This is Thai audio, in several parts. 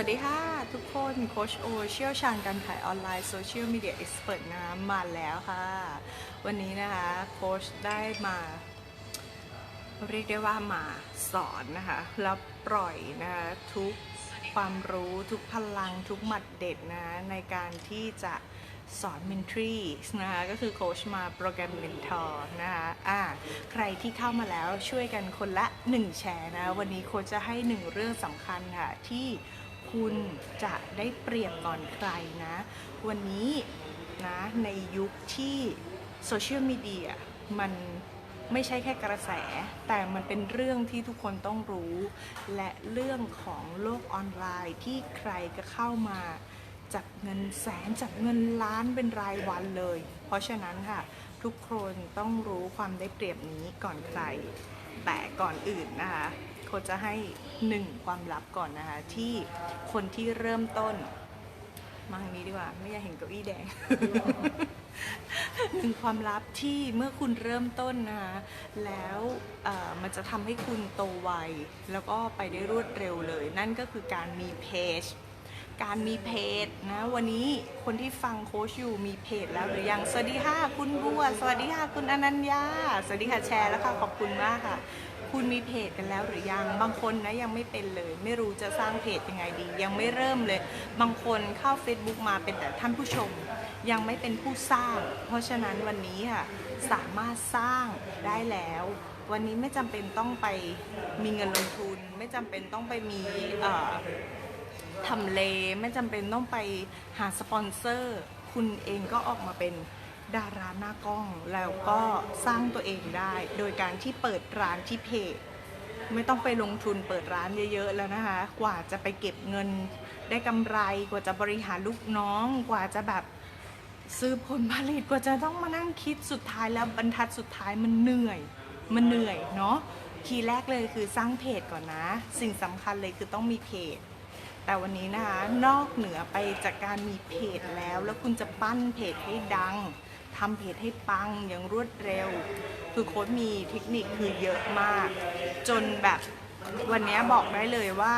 วัสดีค่ะ ทุกคนโคชโอเชี่ยวชาญการขายออนไลน์โซเชียลมีเดียเอ็กซ์เพรสนะมาแล้วค่ะ วันนี้นะคะโคชได้มา เรียกได้ว่ามาสอนนะคะแล้วปล่อยนะคะทุกความรู้ทุกพลังทุกหมัดเด็ดนะในการที่จะสอน m e n t รีนะคะก็คือโค้ชมาโปรแกรม Mentor นะคะอ่าใครที่เข้ามาแล้วช่วยกันคนละ 1 แชร์นะ วันนี้โค้ชจะให้หนึ่งเรื่องสำคัญค่ะ ที่ คุณจะได้เปรียบก่อนใครนะ วันนี้นะในยุคที่โซเชียลมีเดียมันไม่ใช่แค่กระแส แต่มันเป็นเรื่องที่ทุกคนต้องรู้ และเรื่องของโลกออนไลน์ที่ใครก็เข้ามาจับเงินแสนจับเงินล้านเป็นรายวันเลย เพราะฉะนั้นค่ะ ทุกคนต้องรู้ความได้เปรียบนี้ก่อนใคร แต่ก่อนอื่นนะคะ โคชจะให้หนึ่งความลับก่อนนะคะ ที่คนที่เริ่มต้นมาทางนี้ดีกว่า ไม่อยากเห็นเก้าอี้แดงหนึ่งความลับที่เมื่อคุณเริ่มต้นนะคะแล้วมันจะทำให้คุณโตไว แล้วก็ไปได้รวดเร็วเลย นั่นก็คือการมีเพจการมีเพจนะวันนี้คนที่ฟังโค้ชอยู่มีเพจแล้วหรือยังสวัสดีค่ะคุณบัว สวัสดีค่ะคุณอนัญญา สวัสดีค่ะแชร์แล้วค่ะขอบคุณมากค่ะ คุณมีเพจกันแล้วหรือยัง บางคนนะยังไม่เป็นเลย ไม่รู้จะสร้างเพจยังไงดี ยังไม่เริ่มเลย บางคนเข้า Facebook มาเป็นแต่ท่านผู้ชม ยังไม่เป็นผู้สร้าง เพราะฉะนั้นวันนี้ค่ะสามารถสร้างได้แล้ว วันนี้ไม่จำเป็นต้องไปมีเงินลงทุน ไม่จำเป็นต้องไปมีทำเล ไม่จำเป็นต้องไปหาสปอนเซอร์ คุณเองก็ออกมาเป็น ดาราหน้ากล้องแล้วก็สร้างตัวเองได้ โดยการที่เปิดร้านที่เพจไม่ต้องไปลงทุนเปิดร้านเยอะๆแล้วนะคะ กว่าจะไปเก็บเงิน ได้กำไรกว่าจะบริหารลูกน้อง กว่าจะแบบซื้อผลผลิตกว่าจะต้องมานั่งคิดสุดท้ายแล้วบรรทัดสุดท้ายมันเหนื่อย มันเหนื่อยเนาะทีแรกเลยคือสร้างเพจก่อนนะ สิ่งสำคัญเลยคือต้องมีเพจ แต่วันนี้นะคะนอกเหนือไปจากการมีเพจแล้ว แล้วคุณจะปั้นเพจให้ดัง ทำเพจให้ปังอย่างรวดเร็ว คือโค้ดมีเทคนิคคือเยอะมาก จนแบบวันนี้บอกได้เลยว่า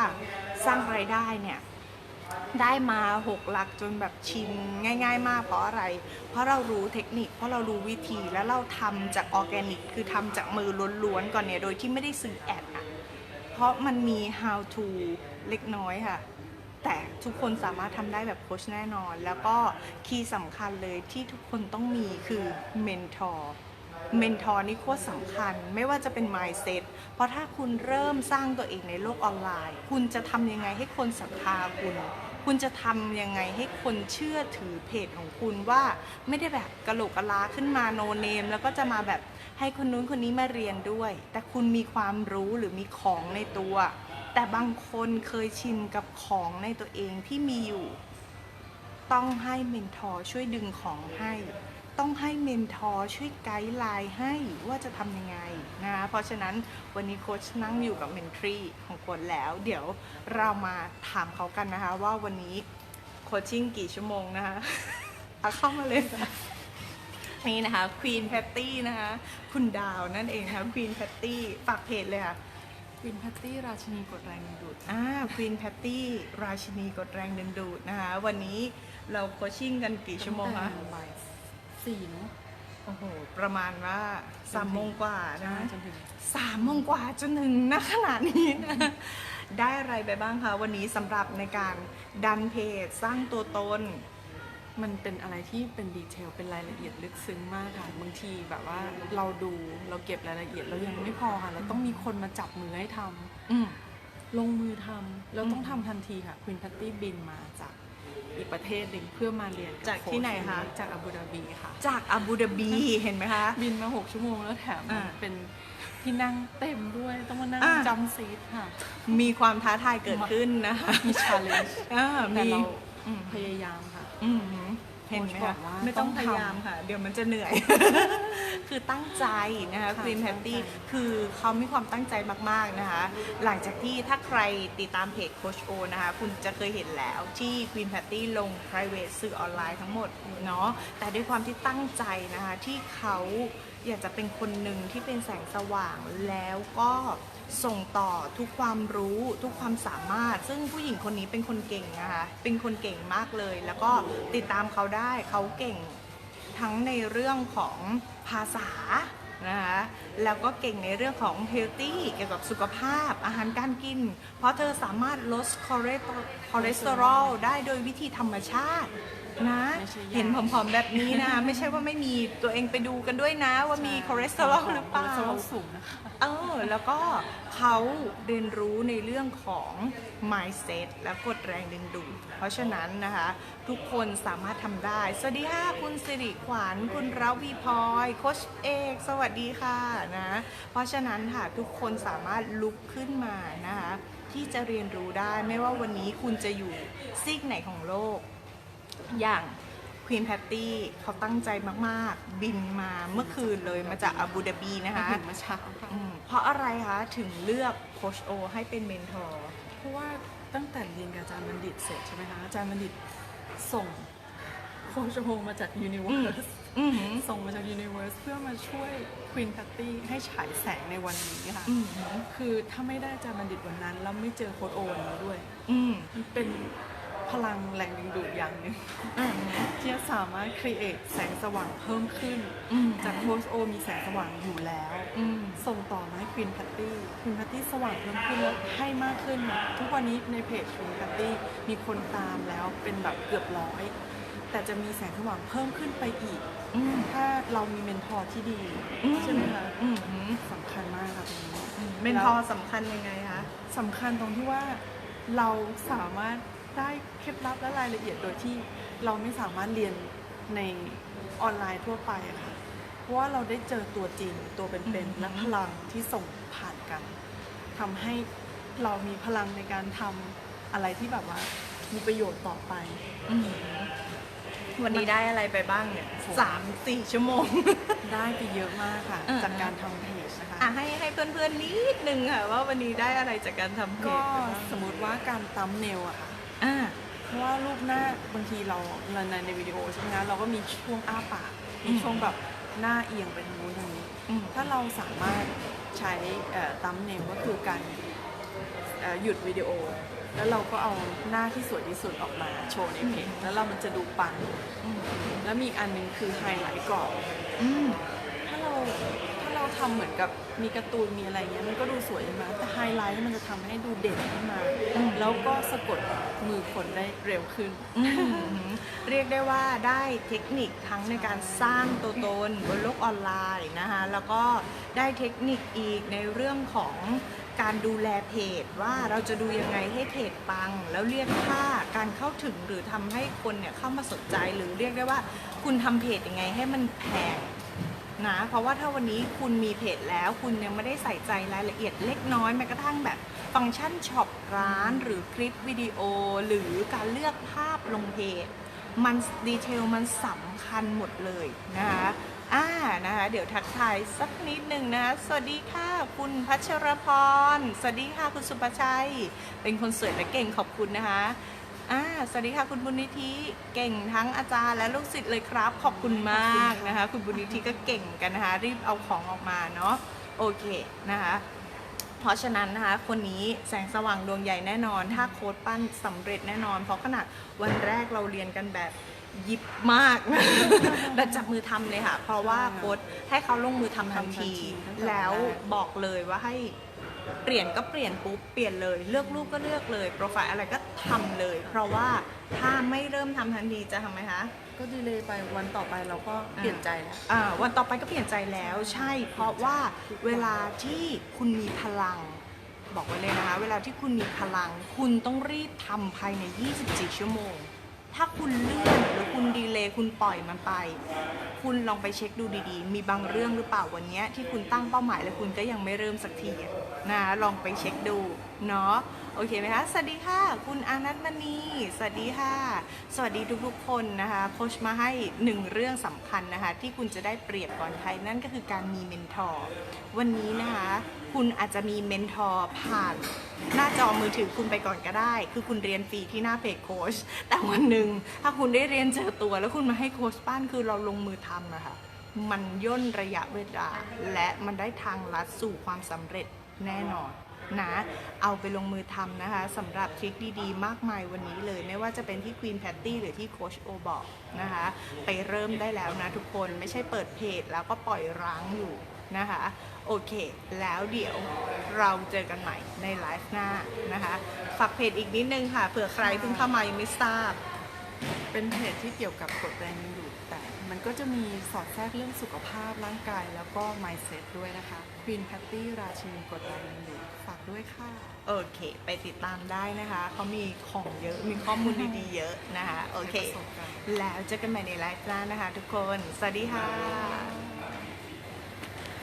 สร้างไรายได้เนี่ยได้มาหกหลักจนแบบชินง่าย ๆ มากเพราะอะไร เพราะเรารู้เทคนิค เพราะเรารู้วิธีแล้วเราทำจากออร์แกนิก คือทำจากมือล้วนๆก่อนเนี่ย โดยที่ไม่ได้ซื้อแอดอะเพราะมันมี how to เล็กน้อยค่ะ แต่ทุกคนสามารถทำได้แบบโค้ชแน่นอน แล้วก็คีย์สำคัญเลยที่ทุกคนต้องมีคือเมนทอร์เมนทอร์นี่โคตรสำคัญ ไม่ว่าจะเป็น mindset เพราะถ้าคุณเริ่มสร้างตัวเองในโลกออนไลน์ คุณจะทำยังไงให้คนศรัทธาคุณ คุณจะทำยังไงให้คนเชื่อถือเพจของคุณว่าไม่ได้แบบกระโหลกกะลาขึ้นมาโนเนม แล้วก็จะมาแบบให้คนนู้นคนนี้มาเรียนด้วย แต่คุณมีความรู้หรือมีของในตัว แต่บางคนเคยชินกับของในตัวเองที่มีอยู่ ต้องให้เมนทอร์ช่วยดึงของให้ ต้องให้เมนทอร์ช่วยไกด์ไลน์ให้ว่าจะทำยังไงนะคะเพราะฉะนั้นวันนี้โค้ชนั่งอยู่กับเมนทรีของคนแล้ว เดี๋ยวเรามาถามเขากันนะคะ ว่าวันนี้โคชชิ่งกี่ชั่วโมงนะคะเอาเข้ามาเลยนี่นะคะควีนแพตตี้นะคะ คุณดาวนั่นเองค่ะควีนแพตตี้ฝากเพจเลยค่ะ วินแพตตี้ราชินีกดแรงดึงดูดอ่าควีนแพตตี้ราชินีกดแรงดึงดูดนะคะ วันนี้เราโคชชิ่งกันกี่ชั่วโมงคะตั้แต่บ่ายสี่เนอะโอ้โห ประมาณว่าสามโมงกว่านะจนถึงสามโมงกว่าจนถึงณขณะนี้นะ ได้อะไรไปบ้างคะ วันนี้สำหรับในการดันเพจสร้างตัวตน มันเป็นอะไรที่เป็นดีเทลเป็นรายละเอียดลึกซึ้งมากค่ะบางทีแบบว่าเราดูเราเก็บรายละเอียดเรายังไม่พอค่ะเราต้องมีคนมาจับมือให้ทำอืม ลงมือทำเราต้องทำทันทีค่ะควินแพตตี้บินมาจากอีกประเทศหนึ่งเพื่อมาเรียนบจากที่ไหนคะ โจากอาบูดาบีค่ะ จากอาบูดาบีเห็นไหมคะ บินมา 6 ชั่วโมงแล้วแถมอ่าเป็นที่นั่งเต็มด้วยต้องมานั่งอ่า จำซีทค่ะ มีความท้าทายเกิดขึ้นนะคะมีชาเลนจ์อ่าแต่มีเราอืมพยายามค่ะ อืม เห็นไหมโค้ชบคะอกว่าไม่ต้องต้องพทำยายามค่ะ เดี๋ยวมันจะเหนื่อย คือตั้งใจนะคะค่ะควีนแพตตี้ตั้งใจคือเขามีความตั้งใจมาก ๆ นะคะ หลังจากที่ถ้าใครติดตามเพจโคชโอนะคะ คุณจะเคยเห็นแล้วที่ควีนแพตตี้ลง private สื่อออนไลน์ทั้งหมดเนาะแต่ด้วยความที่ตั้งใจนะคะที่เขาอยากจะเป็นคนหนึ่งที่เป็นแสงสว่างแล้วก็ ส่งต่อทุกความรู้ทุกความสามารถ ซึ่งผู้หญิงคนนี้เป็นคนเก่งนะคะเป็นคนเก่งมากเลย แล้วก็ติดตามเขาได้เขาเก่งทั้งในเรื่องของภาษานะคะแล้วก็เก่งในเรื่องของเฮลตี้เกี่ยวกับสุขภาพอาหารการกิน เพราะเธอสามารถลดคอเลสคอเลสเตอรอลได้โดยวิธีธรรมชาติ นะ ไม่ใช่ยาเห็นผอมๆแบบนี้นะ ไม่ใช่ว่าไม่มีตัวเองไปดูกันด้วยนะ ว่ามีคอเลสเตอรอลหรือเปล่าคอเลสเตอรอลสูงนะคะ เออแล้วก็เขาเรียนรู้ในเรื่องของ mindset และกฎแรงดึงดูดเพราะฉะนั้นนะคะ ทุกคนสามารถทำได้ สวัสดีค่ะ คุณสิริขวัญ คุณราวีพลอยโคชเอก สวัสดีค่ะนะเพราะฉะนั้นค่ะ ทุกคนสามารถลุกขึ้นมานะคะ ที่จะเรียนรู้ได้ไม่ว่าวันนี้คุณจะอยู่ซีกไหนของโลก อย่างควีนแพตตี้เขาตั้งใจมากๆ บินมาเมื่อคืนเลยมาจากอาบูดาบีนะคะถึงเมื่อเช้าค่ะอืมเพราะอะไรคะถึงเลือกโคชโอให้เป็นเมนทอร์ เพราะว่าตั้งแต่เรียนกับอาจารย์บัณฑิตเสร็จใช่ไหมคะอาจารย์บัณฑิตส่งโคชโฮมาจาก Universe อือหือส่งมาจาก Universe เพื่อมาช่วย Queen Patty ให้ฉายแสงในวันนี้ค่ะอือหือคือถ้าไม่ได้อาจารย์บัณฑิตวันนั้น แล้วไม่เจอโค้ดโอวันนี้ด้วย อืม มันเป็น พลังแรงดึงดูดอย่างหนึ่งอือหือที่จะสามารถ create แสงสว่างเพิ่มขึ้นอืมจากโคชโอมีแสงสว่างอยู่แล้วอืมส่งต่อมาให้ควีนแพตตี้ควีนแพตตี้สว่างเพิ่มขึ้นแล้วให้มากขึ้น ทุกวันนี้ในเพจควีนแพตตี้มีคนตามแล้วเป็นแบบเกือบร้อย แต่จะมีแสงสว่างเพิ่มขึ้นไปอีกอืมถ้าเรามีเมนทอร์ที่ดีอืมใช่ไหมคะอืมหือสำคัญมากค่ะตรงนี้เมนทอร์สำคัญยังไงคะสำคัญตรงที่ว่าเราสามารถ ได้เคล็ดลับและรายละเอียดโดยที่เราไม่สามารถเรียนในออนไลน์ทั่วไปอะค่ะ เพราะว่าเราได้เจอตัวจริงตัวเป็นอืมๆและพลังที่ส่งผ่านกันทำให้เรามีพลังในการทำอะไรที่แบบว่ามีประโยชน์ต่อไปอืมวันนี้ได้อะไรไปบ้างเนี่ยสามสี่ชั่วโมง ได้ไปเยอะมากค่ะอ่าจากการทำเพจนะคะอะให้ให้เพื่อนๆนิดนึงค่ะ ว่าวันนี้ได้อะไรจากการทำเพก็จไปบ้างสมมติว่าการตั้มเนลอะค่ะ อ่าเพราะว่ารูปหน้าบางทีเราในในในวิดีโอใช่ไหมคะเราก็มีช่วงอ้าปากมีอืมช่วงแบบหน้าเอียงไปทางนู้นทางนี้อืมถ้าเราสามารถใช้ตั้มเนมก็คือการเอ่อหยุดวิดีโอ แล้วเราก็เอาหน้าที่สวยที่สุดออกมาโชว์ในเพจแล้วเรามันจะดูปังอืมแล้วมีอีกอันหนึงคือไฮไลท์กรอบอืมถ้าเราถ้าเรา ทำเหมือนกับมีการ์ตูนมีอะไรเงี้ยมันก็ดูสวยใช่ไหมแต่ไฮไลท์มันจะทำให้ดูเด่นขึ้นมาอืมแล้วก็สะกดมือคนได้เร็วขึ้นอืมเรียกได้ว่าได้เทคนิคทั้งในการสร้างตัวตนบนโลกออนไลน์นะคะแล้วก็ได้เทคนิคอีกในเรื่องของการดูแลเพจว่าเราจะดูยังไงให้เพจปัง แล้วเรียกค่าการเข้าถึงหรือทำให้คนเนี่ยเข้ามาสนใจหรือเรียกได้ว่าคุณทำเพจยังไงให้มันแพง นะเพราะว่าถ้าวันนี้คุณมีเพจแล้ว คุณยังไม่ได้ใส่ใจรายละเอียดเล็กน้อยแม้กระทั่งแบบฟังก์ชันช็อปร้านหรือคลิปวิดีโอ หรือการเลือกภาพลงเพจ มันดีเทลมันสำคัญหมดเลยนะคะอ่านะคะเดี๋ยวทักทายสักนิดหนึ่งนะคะสวัสดีค่ะคุณพัชรพร สวัสดีค่ะคุณสุภชัย เป็นคนสวยและเก่งขอบคุณนะคะ อ่าสวัสดีค่ะคุณบุญนิธิเก่งทั้งอาจารย์และลูกศิษย์เลยครับ ขอบคุณมากนะคะ คุณบุญนิธิก็เก่งกันนะคะ รีบเอาของออกมาเนาะโอเคนะคะ เพราะฉะนั้นนะคะ คนนี้แสงสว่างดวงใหญ่แน่นอน ถ้าโค้ดปั้นสำเร็จแน่นอน เพราะขนาดวันแรกเราเรียนกันแบบยิบมาก แบบจับมือทำเลยค่ะ เพราะว่าโค้ดให้เขาลงมือทำทันทีทำทันทีตั้งแต่แล้ววันแรกบอกเลยว่าให้ เปลี่ยนก็เปลี่ยนปุ๊บเปลี่ยนเลยเลือกรูปก็เลือกเลยโปรไฟล์อะไรก็ทำเลย เพราะว่าถ้าไม่เริ่มทำทันทีจะทำไหมคะก็ดีเลยไปวันต่อไปเราก็เปลี่ยนใจแล้วอ่าวันต่อไปก็เปลี่ยนใจแล้วใช่ เพราะว่าเวลาที่คุณมีพลัง บอกไว้เลยนะคะ เวลาที่คุณมีพลัง คุณต้องรีบทำภายใน 24 ชั่วโมง ถ้าคุณเลื่อนหรือคุณดีเลย์คุณปล่อยมันไป คุณลองไปเช็คดูดีๆ มีบางเรื่องหรือเปล่าวันนี้ที่คุณตั้งเป้าหมายแล้วคุณก็ยังไม่เริ่มสักทีอะนะลองไปเช็คดูเนาะโอเคไหมคะสวัสดีค่ะ คุณอานัทมณีสวัสดีค่ะ สวัสดีทุกๆคนนะคะโคชมาให้หนึ่งเรื่องสำคัญนะคะที่คุณจะได้เปรียบก่อนใครนั่นก็คือการมีเมนทอร์วันนี้นะคะคุณอาจจะมีเมนทอร์ผ่าน หน้าจอมือถือคุณไปก่อนก็ได้ คือคุณเรียนฟรีที่หน้าเพจโค้ชแต่วันหนึ่งถ้าคุณได้เรียนเจอตัวแล้วคุณมาให้โค้ชปั้นคือเราลงมือทำนะคะมันย่นระยะเวลาและมันได้ทางลัดสู่ความสำเร็จแน่นอนนะ เอาไปลงมือทำนะคะสำหรับทริคดีๆ มากมายวันนี้เลย ไม่ว่าจะเป็นที่ Queen Patty หรือที่โคชโอบอกนะคะ ไปเริ่มได้แล้วนะทุกคนไม่ใช่เปิดเพจแล้วก็ปล่อยร้างอยู่ นะคะ โอเค แล้วเดี๋ยวเราเจอกันใหม่ในไลฟ์หน้านะคะ ฝากเพจอีกนิดนึงค่ะ เผื่อใครเพิ่งเข้ามายังไม่ทราบ เป็นเพจที่เกี่ยวกับกรดแรงดึงดูดแต่มันก็จะมีสอดแทรกเรื่องสุขภาพร่างกายแล้วก็ mindset ด้วยนะคะ Queen Patty ราชินีกรดแรงดึงดูดฝากด้วยค่ะ โอเค ไปติดตามได้นะคะ เขามีของเยอะ มีข้อมูลดีๆเยอะนะคะ โอเคประสบการณ์ แล้วเจอกันใหม่ในไลฟ์หน้านะคะ ทุกคน สวัสดีค่ะ